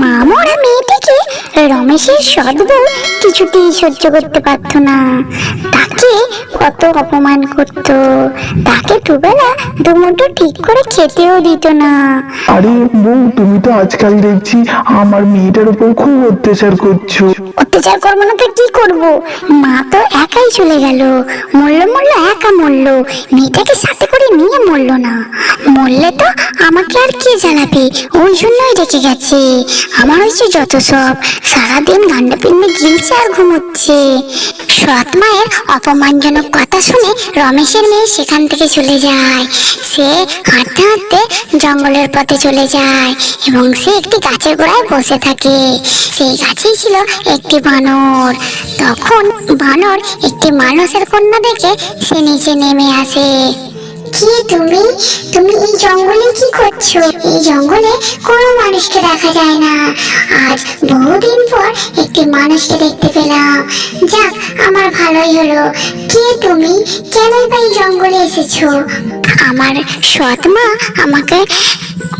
মা মরা মেয়েটিকে রমেশের সদ্বউ কিছুতেই সহ্য করতে পারত না। কত অপমান করত। তাকে দুবেলা দুমুঠো ঠিক করে খেতেও দিত না। আরে বউ তুমি তো আজকাল দেখছি আমার মেয়েটার উপর খুব অত্যাচার করছ। অত্যাচার করব না তো কি করব? মা তো একাই চলে গেল। মরলো মরলো একা মরলো। মেয়েটাকে সাথে করে নিয়ে মরলো না। মরলে তো আমাকে আর কে জ্বালাবে? ওই জন্যই রেখে গেছে। আমার হয়েছে যত সব। সারাদিন গান্ডা পিন্ডে গিলছে আর ঘুমোচ্ছে। সৎ মায়ের অপমানজনক কথা শুনে রমেশের মেয়ে সেখান থেকে চলে যায়। সে হাঁটতে হাঁটতে জঙ্গলের পথে চলে যায় এবং সে একটি গাছের গোড়ায় বসে থাকে। সেই গাছেই ছিল একটি বানর। তখন বানর একটি মানুষের কন্যা দেখে সে নিচে নেমে আসে। কি তুমি? তুমি এই জঙ্গলে কি করছ? এই জঙ্গলে কোনো মানুষকে দেখা যায় না। আজ বহুদিন পর একটি মানুষকে দেখতে পেলাম। যাক, আমার ভালোই হলো। কে তুমি? কেন এই জঙ্গলে এসেছ? আমার সৎ মা আমাকে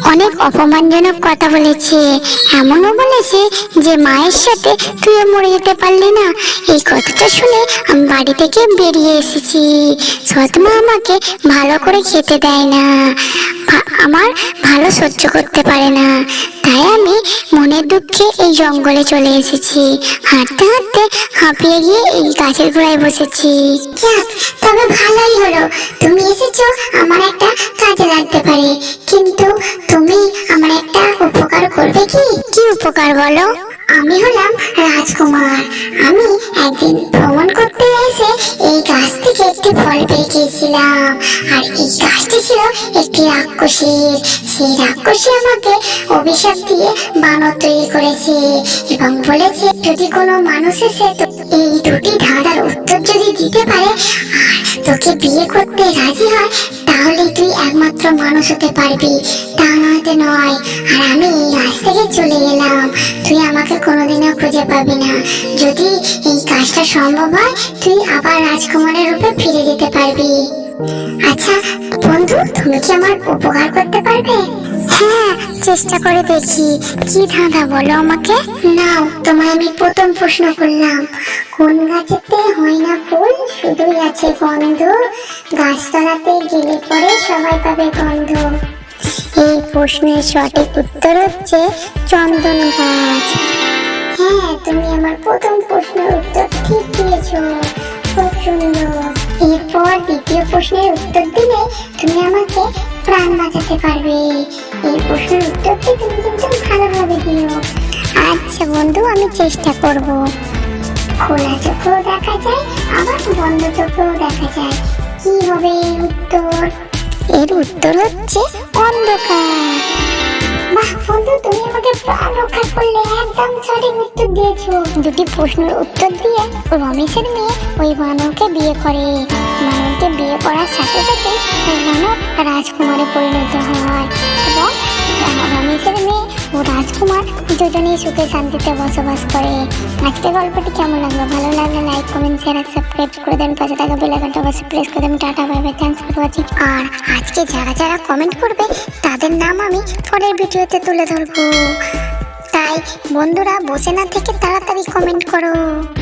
অনেক অপমানজনক কথা বলেছে। এমনও বলেছে যে মায়ের সাথে তুইও মরে যেতে পারলি না। এই কথাটা শুনে আমি বাড়ি থেকে বেরিয়ে এসেছি। সৎমা আমাকে ভালো করে খেতে দেয় না। আমার ভালো সহ্য করতে পারে না। তাই আমি মনের দুঃখে এই জঙ্গলে চলে এসেছি। হাঁটতে হাঁটতে হাঁপিয়ে গিয়ে এই গাছের গোড়ায় বসেছি। তবে ভালোই হলো। তুমি এসেছ, আমার একটা কাজে লাগতে পারে। কিন্তু তুমি আমার একটা উপকার করবে কি? কি উপকার বলো? আমি হলাম রাজকুমার। আমি একদিন ভ্রমণ করতে এই গাছ থেকে একটি ফল পেয়ে গিয়েছিলাম। আর এই গাছটি ছিল একটি রাক্ষসীর সেই রাক্ষসী আমাকে অভিশাপ দিয়ে বানর তৈরি করেছে এবং বলেছে, যদি কোনো মানুষ এসে এই দুটি ধাঁধার উত্তর দিতে পারে। তোকে বিয়ে করতে রাজি হয়, তাহলে তুই একমাত্র মানুষ হতে পারবি। তা নয়তো নয়। আর আমি এই গাছ থেকে চলে গেলাম তুই আমাকে কোনোদিনও খুঁজে পাবি না। যদি এই কাজটা সম্ভব হয়, তুই আবার রাজকুমারের রূপে ফিরে যেতে পারবি। আচ্ছা বন্ধু, তুমি কি আমার উপকার করতে পারবে? হ্যাঁ চেষ্টা করে দেখি। কি ধাঁধা বলো আমাকে? নাও তোমায় আমি প্রথম প্রশ্ন করলাম। কোন গাছেতে হয় না ফুল? শুধুই আছে গন্ধ। গাছতলাতে গেলে পরে সবাই পাবে গন্ধ। এই প্রশ্নের সঠিক উত্তর হচ্ছে চন্দন গাছ। হ্যাঁ তুমি আমার প্রথম প্রশ্নের উত্তর ঠিক দিয়েছ। খুব সুন্দর। এরপর দ্বিতীয় প্রশ্নের উত্তর দিলে তুমি আমাকে প্রাণ বাঁচাতে পারবে। এই প্রশ্নের উত্তরটি তুমি কিন্তু ভালোভাবে দিও। আচ্ছা বন্ধু, আমি চেষ্টা করব। খোলা চোখেও দেখা যায়, আবার বন্ধ চোখেও দেখা যায়। কি হবে উত্তর? এর উত্তর হচ্ছে অন্ধকার। দুটি প্রশ্নের উত্তর দিয়ে রমেশের মেয়ে ওই বানরকে বিয়ে করে। বিয়ে করার সাথে সাথে ওই রাজকুমারে পরিণত হয়। এবং রমেশের মেয়ে ও রাজকুমার দুজনেই সুখে শান্তিতে বসবাস করে। আজকে গল্পটি কেমন লাগল? ভালো লাগলে লাইক কমেন্ট শেয়ার সাবস্ক্রাইব করে দেন। পাশে থাকা বেল আইকনটা অবশ্যই প্রেস করে দেন। Tata bye bye for watching আর আজকে যারা যারা কমেন্ট করবে, তাদের নাম আমি পরের ভিডিওতে তুলে ধরবো। বন্ধুরা বসে না থেকে তাড়াতাড়ি কমেন্ট করো।